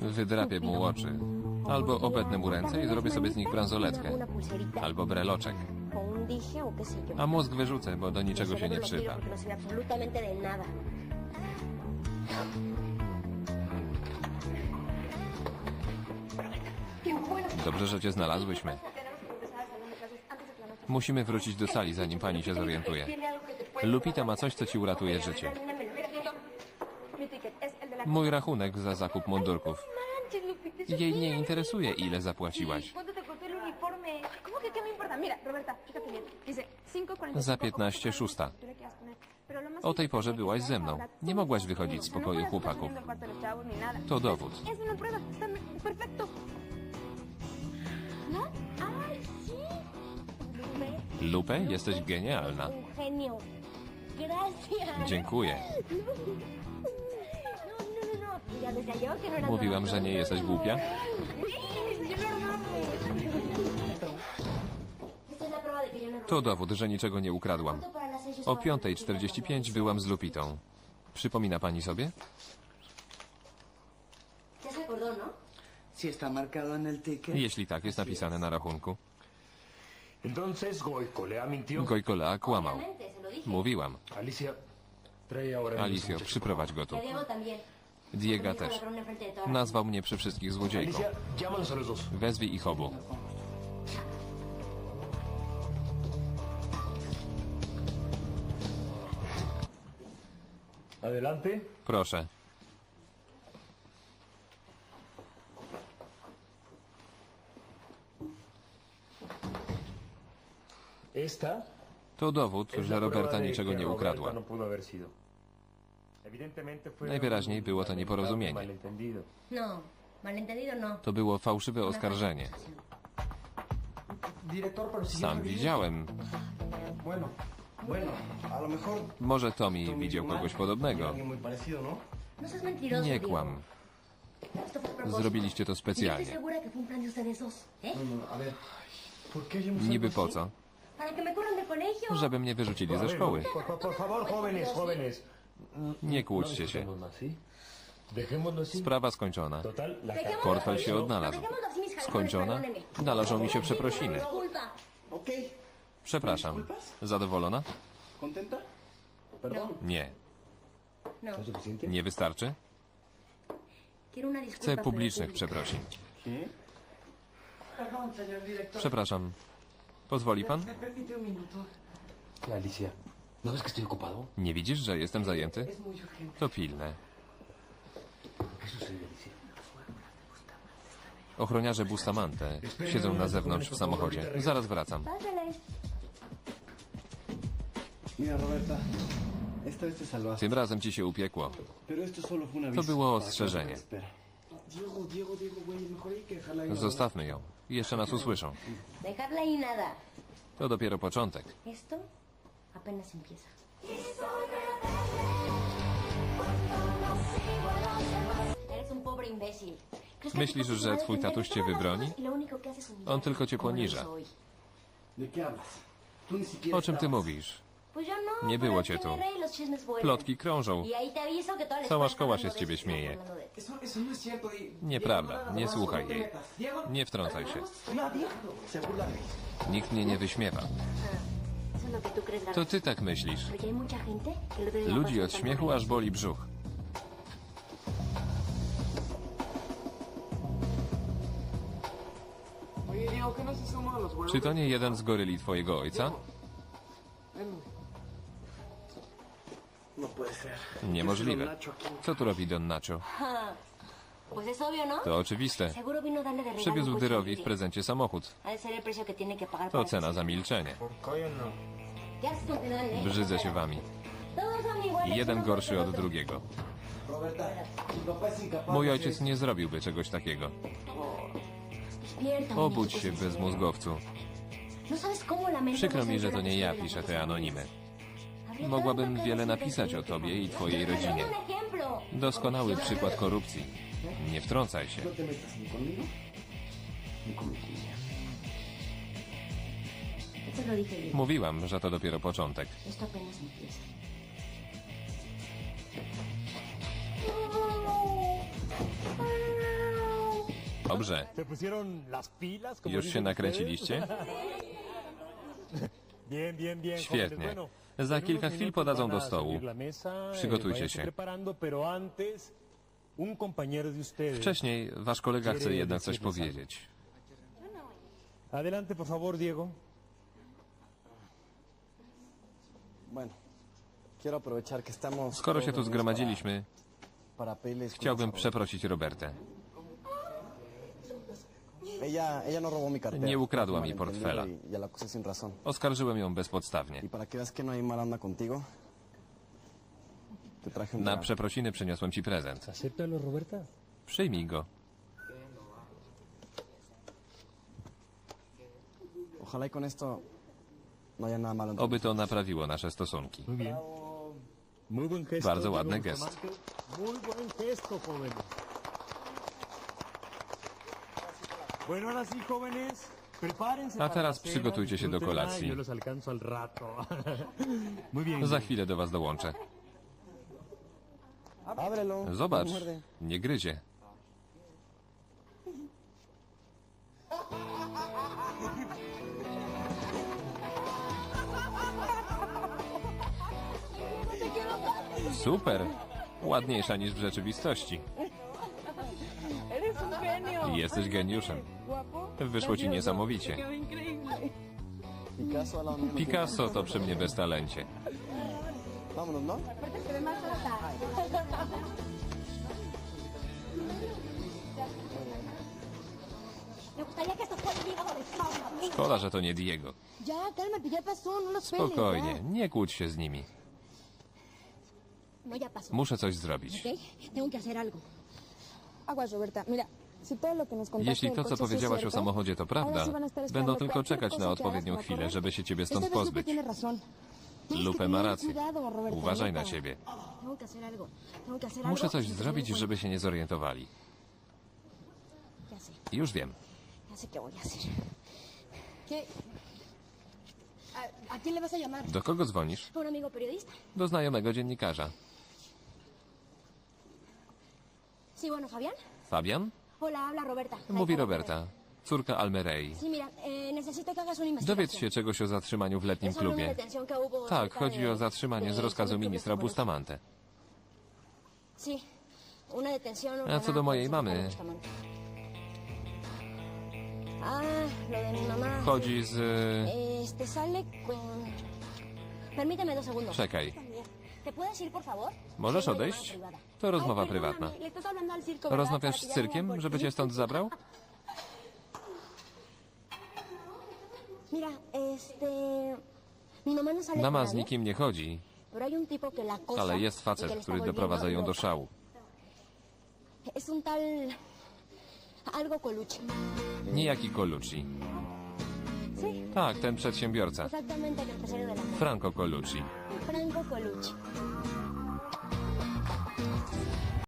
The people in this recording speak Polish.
Wydrapię mu oczy. Albo obetnę mu ręce i zrobię sobie z nich bransoletkę. Albo breloczek. A mózg wyrzucę, bo do niczego się nie tiro przyda. no. Dobrze, że cię znalazłyśmy. Musimy wrócić do sali, zanim pani się zorientuje. Lupita ma coś, co ci uratuje życie. Mój rachunek za zakup mundurków. Eso Jej nie interesuje, ile zapłaciłaś. 5.45. Za 15 szósta. Tú le quieras poner. Pero lo más O tej porze byłaś ze te mną. Nie mogłaś wychodzić z no pokoju chłopaków. To dowód. ¿No? Lupe, jesteś genialna. Dziękuję. Todo. że nie jesteś głupia. To dowód, że niczego nie ukradłam. O estaba 5.45 byłam z Lupitą. Przypomina pani sobie? Jeśli tak, jest napisane na rachunku. Gojkola kłamał. Mówiłam. Alicia, trae ahora a los Alicio, muchachos, przyprowadź go tu. Diego też. Nazwał mnie przy wszystkich złodziejką. Wezwij ich obu. Proszę. To dowód, że Roberta niczego nie ukradła. Najwyraźniej było to nieporozumienie. No, no. To było fałszywe oskarżenie. Sam widziałem. Może Tommy widział kogoś podobnego. ¿no? Nie kłam. Zrobiliście to specjalnie. ¿eh? No, no, a ver. ¿Por qué hacemos Niby po co? Żeby mnie wyrzucili ze szkoły. Nie No kłóćcie się. así. Sprawa skończona. Portfel się odnalazł. Skończona? Należą mi się przeprosiny. Przepraszam. Zadowolona? Perdón. Nie. No. Nie wystarczy? Chcę publicznych przeprosin. Przepraszam. Pozwoli pan? ¿Me ¿no ves que estoy ocupado? Nie widzisz, że jestem zajęty? To pilne. Ochroniarze Bustamante siedzą na zewnątrz w samochodzie. Zaraz wracam. Pásale. Mira, Roberta, esta vez te salvaste. Tym razem ci się upiekło. Pero esto solo fue un To było ostrzeżenie. no no, Zostawmy ją. Jeszcze nas usłyszą. Dejarla ahí nada. To dopiero początek. Esto apenas empieza. Eres un pobre imbécil. ¿Crees que Myślisz, że twój tatuś cię wybroni? y On tylko cię poniża. hizo hoy? ¿De qué hablas? Tú ni siquiera O czym ty mówisz? No. Nie było cię tu. Plotki krążą. Y Cała szkoła się z ciebie śmieje. no y... Nieprawda. Nie słuchaj no jej. Nie wtrącaj się. Nikt mnie nie wyśmiewa. To ty tak myślisz. Ludzi od śmiechu aż boli brzuch. Czy to nie jeden z goryli twojego ojca? No. Niemożliwe. Co tu robi Don Nacho? ¿no? To oczywiste. Coche Dyrowi w prezencie samochód. To cena za milczenie. Brzydzę się wami. Jeden gorszy od drugiego. Mój ojciec nie zrobiłby czegoś takiego. Obudź się, cómo lamento Przykro mi, że to nie ja piszę te anonimy. Mogłabym wiele napisać o tobie i twojej rodzinie. Doskonały przykład korupcji. Nie wtrącaj się. Mówiłam, że to dopiero początek. Dobrze. Już się nakręciliście? Świetnie. Za kilka chwil podadzą do stołu. Przygotujcie się. Wcześniej wasz kolega chce jednak coś powiedzieć. Adelante, por favor, Diego. Bueno, quiero aprovechar que estamos. Skoro się tu zgromadziliśmy, chciałbym przeprosić Robertę. No robó mi cartera. Nie ukradła Me mi portfela. Y, y. Oskarżyłem ją bezpodstawnie. Y no Na przeprosiny przyniosłem ci prezent. Przyjmij go. Ojalá y con esto no haya nada malo entre Oby to naprawiło nasze stosunki. Bardzo ładny. Prepárense A teraz przygotujcie się do kolacji. Za chwilę do was dołączę. Zobacz, no nie gryzie. Super! Ładniejsza niż w rzeczywistości. Jesteś geniuszem. Wyszło ci niesamowicie. Picasso to przy mnie bez talencie. Szkoda, że to nie Diego. Spokojnie, nie kłóć się z nimi. Muszę coś zrobić. ¿Ok? Tengo que hacer algo. Aguas, Roberta. Mira, si todo lo que nos contaste Jeśli del to, co coche sí es powiedziałaś o cierto, samochodzie, to prawda, a estar będą tylko cualquier czekać cosa na que odpowiednią hagas, ¿de chwilę, żeby się ciebie Esta stąd vez Lupe pozbyć. tiene razón. Tienes que Lupe tener ma rację. cuidado, Roberta, Uważaj na siebie. Tengo que hacer algo. Tengo que hacer Muszę algo coś zrobić, żeby się nie zorientowali. cuenta. Ya sé, Już wiem. ya sé qué voy a hacer. ¿Qué? ¿A, a quién le vas a llamar? Do kogo dzwonisz? A un amigo periodista. Do znajomego dziennikarza. Sí, bueno, Fabián. Fabian? Hola, habla Roberta. Mówi Roberta, córka Almerei. Sí, mira, eh, necesito que hagas una investigación. Dowiedz się czegoś o zatrzymaniu w letnim Es sobre una klubie. detención que hubo Tak, cerca chodzi de- o zatrzymanie z rozkazu sobre ministra. Bustamante. Sí, una detención. A co do ordenada mojej por mamy? Bustamante. Ah, lo de mi mamá. Chodzi z... Este sale con. Permíteme dos segundos. Czekaj. ¿Te puedes ir, por favor? Możesz Tengo odejść? privada. To rozmowa prywatna. Rozmawiasz z cyrkiem, żeby cię stąd zabrał? Con z nikim nie chodzi, ale jest facet, który doprowadza ją do szału. Niejaki Colucci. Tak, ten przedsiębiorca. Franco Colucci. Franco Colucci.